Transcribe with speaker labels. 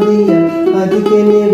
Speaker 1: দিয়া আদিকে নেব